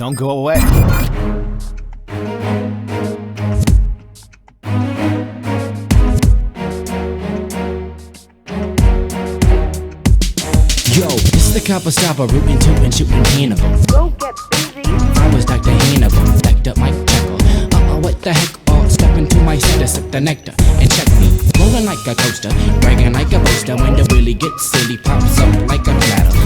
Don't go away. Yo, this is the copper stopper, rootin' tootin', shootin' Hannibal. Go get busy. I was Dr. Hannibal, decked up my tackle. Uh-uh, what the heck? Oh, step into my center, sip the nectar, and check me. Rolling like a coaster, bragging like a boaster. When the really gets silly, pops up like a platter.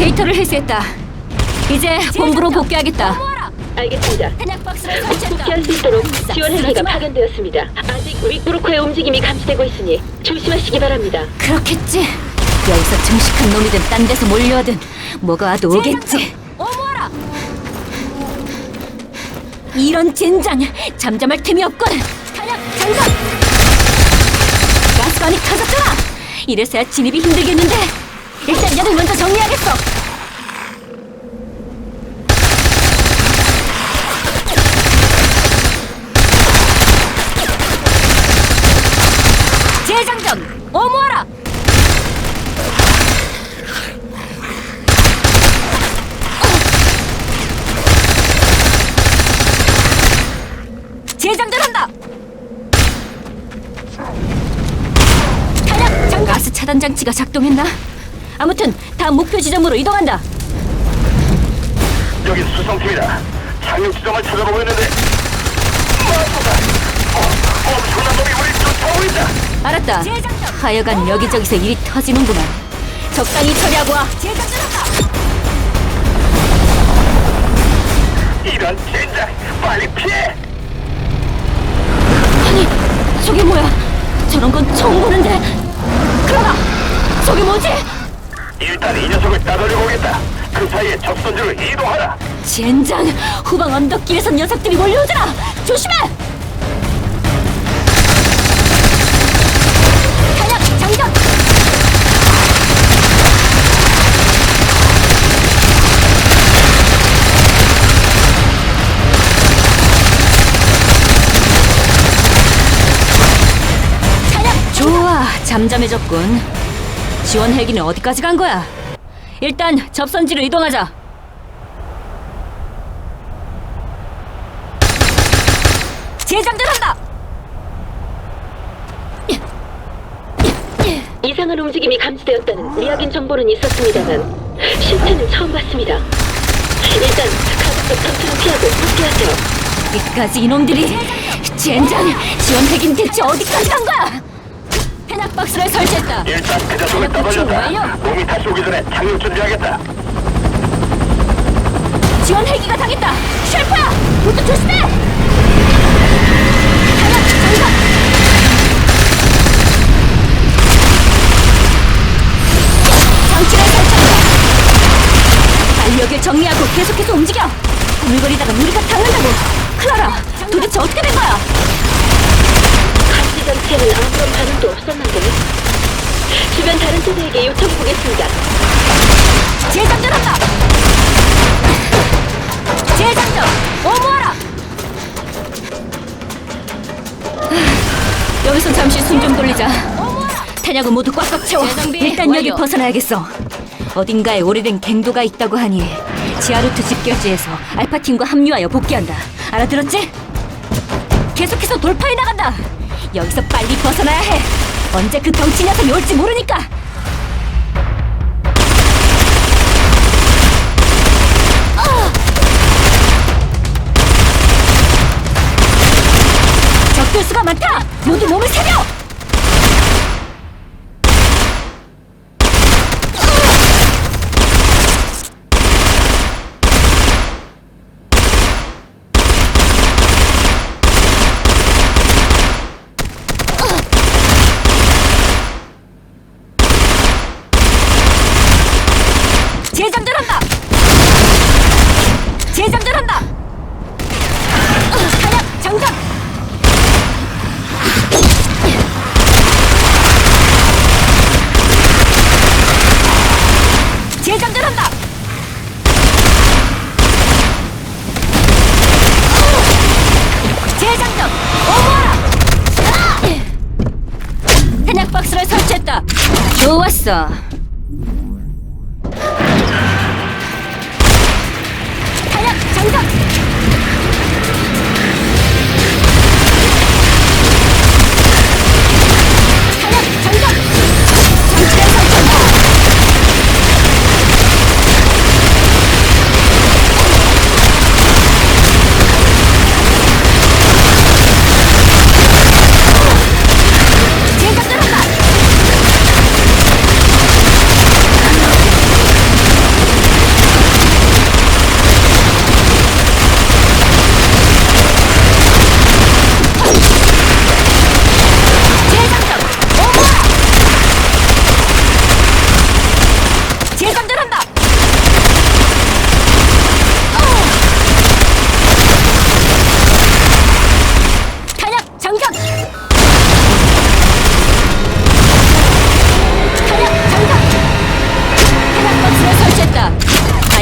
데이터를 회수했다. 이제 본부로 복귀하겠다. 알겠습니다. 탄약 박스를 설치했다. 복귀할 수 있도록 지원 헬기가 파견되었습니다. 아직 윗브로커의 움직임이 감지되고 있으니 조심하시기 바랍니다. 그렇겠지. 여기서 증식한 놈이든 딴 데서 몰려오든 뭐가 와도 오겠지. 어머라. 이런 젠장 잠잠할 틈이 없군. 탄약 장전. 가스관이 터졌잖아. 이래서야 진입이 힘들겠는데. 일단 얘를 먼저 정리하겠어. 재장전 어머라. 재장전한다. 가스 차단 장치가 작동했나? 아무튼 다음 목표 지점으로 이동한다. 여기 수성팀이다. 착륙 지점을 찾아보고 있는데 맞다. 어, 엄청난 놈이 우리 쫓아오고 있다. 알았다. 하여간 여기저기서 일이 터지는구나. 적당히 처리하고 와. 이런 젠장 빨리 피해. 아니, 저게 뭐야? 저런 건 처음 보는데. 클라라, 저게 뭐지? 일단 이 녀석을 따돌려 보겠다. 그 사이에 적선지로 이동하라. 젠장, 후방 언덕길에서 녀석들이 몰려오잖아. 조심해. 탄약 장전. 탄약 좋아, 잠잠해졌군. 지원 헬기는 어디까지 간 거야? 일단 접선지로 이동하자. 재장전한다. 이상한 움직임이 감지되었다는 미확인 정보는 있었습니다만 실체는 처음 봤습니다. 일단 가급적 상처는 피하고 복귀하세요. 여기까지 이놈들이 젠장 지원 핵인 대체 어디까지 간 거야? 박스를 설치했다. 일단 그 녀석을. 완료. 몸이 다시 오기 전에 착륙 준비하겠다. 지원 헬기가 당했다. 쉘프야, 모두 조심해. 장치를 설치한다. 여길 정리하고 계속해서 움직여. 오물거리다가 우리가 당한다고. 클라라, 도대체 어떻게 된 거야? 감지 장치에는 아무런 반응도 없었는데 주변 다른 세대에게 요청 보겠습니다. 재장전한다. 재장전. 어모하라. 여기서 잠시 숨 좀 돌리자. 탄약을 모두 꽉꽉 채워. 일단 여기 벗어나야겠어. 어딘가에 오래된 갱도가 있다고 하니 지하루트 집결지에서 알파팀과 합류하여 복귀한다. 알아들었지? 계속해서 돌파해 나간다. 여기서 빨리 벗어나야 해. 언제 그 덩치 녀석이 올지 모르니까. 적들 수가 많다. 모두 몸을 세려. 재장전한다. 재장전한다. 탄약 장전. 재장전한다. 재장전. 어머라. 탄약 박스를 설치했다. 좋았어.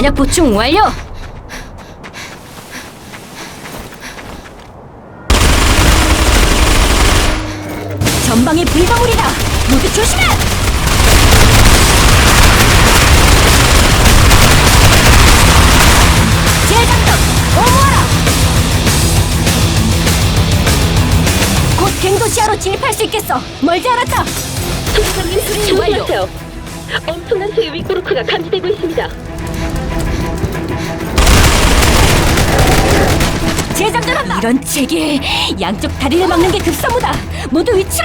탄약 보충 완료. 전방에 불가물이다. 모두 조심해. 재장전 오모하라. 곧 갱도 시야로 진입할 수 있겠어. 멀지 않았다. 수리 완료. 엄청난 수의 윗그루크가 감지되고 있습니다. 재장전한다. 이런 체계 양쪽 다리를 막는 게 급선무다. 모두 위치로.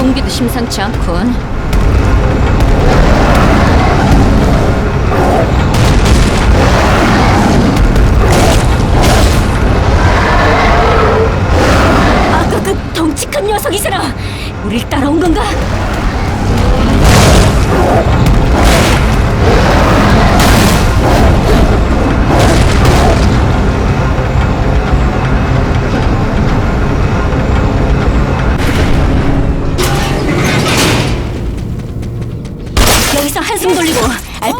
공기도 심상치 않군. 아까 그 덩치 큰 녀석이잖아. 우릴 따라온 건가?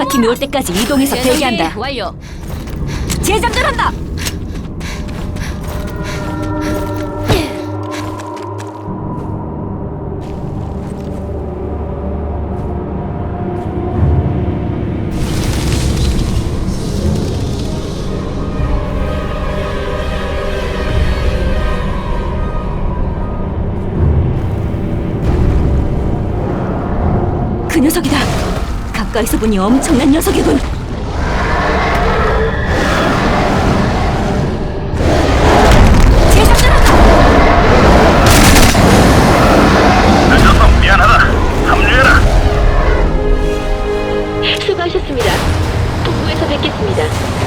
알파 팀이 올 때까지 이동해서 대기한다. 완료. 재장전한다. 가까이서 보니 엄청난 녀석이군. 재장전한다. 늦어서 미안하다. 합류해라. 수고하셨습니다. 본부에서 뵙겠습니다.